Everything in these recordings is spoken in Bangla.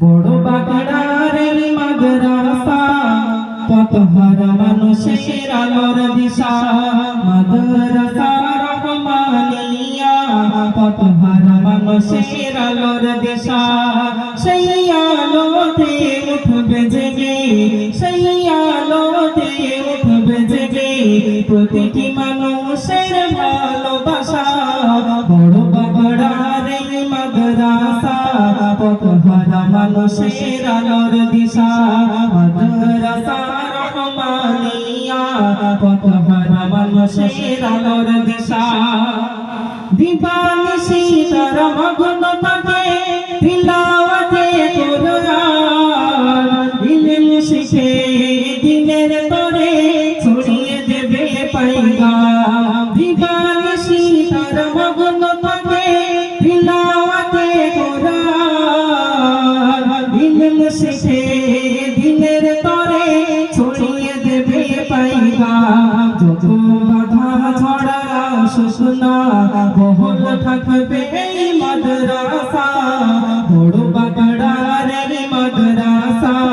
বড় বাগড়ারের মাদ্রাসা কত হারা মানুষের আলোর দিশা। মাদ্রাসা রহমানিয়া কত হারা মানুষের আলোর দিশা। সেই আলোতে উঠবে জেগে, সেই আলোতে উঠবে জেগে, প্রতিটি মানুষের ভালোবাসা। মানুষের আলোর দিশা মাদ্রাসা রহমানিয়া কত হারা মানুষের আলোর দিশা দিবানিশি তার মগ্ন থাকে তিলাওয়াতে কোরআন ইলম শিখে দিনের তরে ছড়িয়ে দেবে পাইগাম দিবানিশি শিখে দিনের তরে ছড়িয়ে দেবে পাইগাম যত বাধা ছড়া শুকনা বহল থাকবে মাদ্রাসা। মাদ্রাসা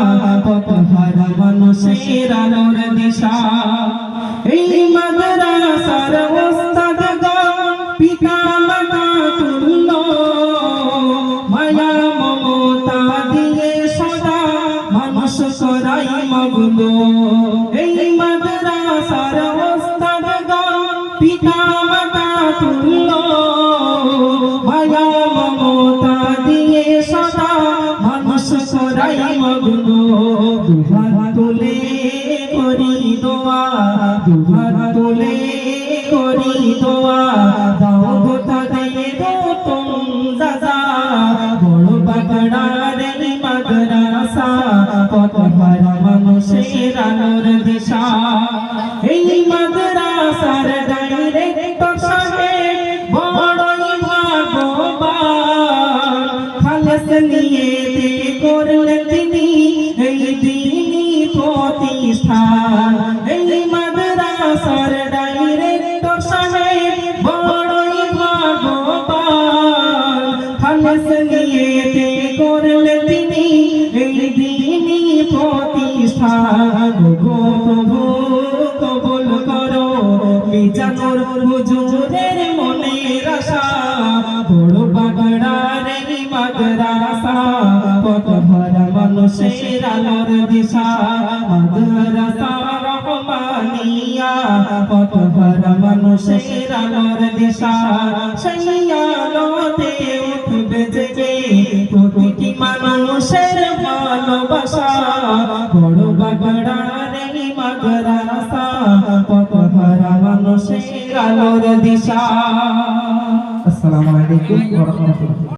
মগ্ন এই মাদ্রাসার ওস্তাদ পিতা মাতা তুল্য। মায়া মমতা দিয়ে সদা মানুষ করাই মগ্ন। দুহাত তোলে করি দোয়া, দুহাত তোলে করি দোয়া। দাও গো তাদের গৌতম দাদা বড় বাগড়ার মাদ্রাসা। আলোর দিশা। এই মাদ্রাসার ডাইরেক্টর সাহেব বড়ই ভাগ্যবান। খালেস নিয়ে করলেন তিনি এই দিনই প্রতিষ্ঠান। এই মাদ্রাসার ডাইরেক্টর সাহেব বড়ই ভাগ্যবান। খালেস নিয়ে প্রতিষ্ঠান গো প্রভু কবুল করো। মিজানুর হুজুরের মনের আশা বড় বাগড়ার মাদ্রাসা কত ভরা মানুষের আলোর দিশা। মাদ্রাসা রহমানিয়া। কত ভরা মানুষের আলোর দিশা। সেই আলোতে উঠবে মানুষের ভালোবাসা বড় বাগড়ার মাদ্রাসা কত ভরা মানুষের আলোর দিশা। আসসালামু আলাইকুম ওয়া রাহমাতুল্লাহ।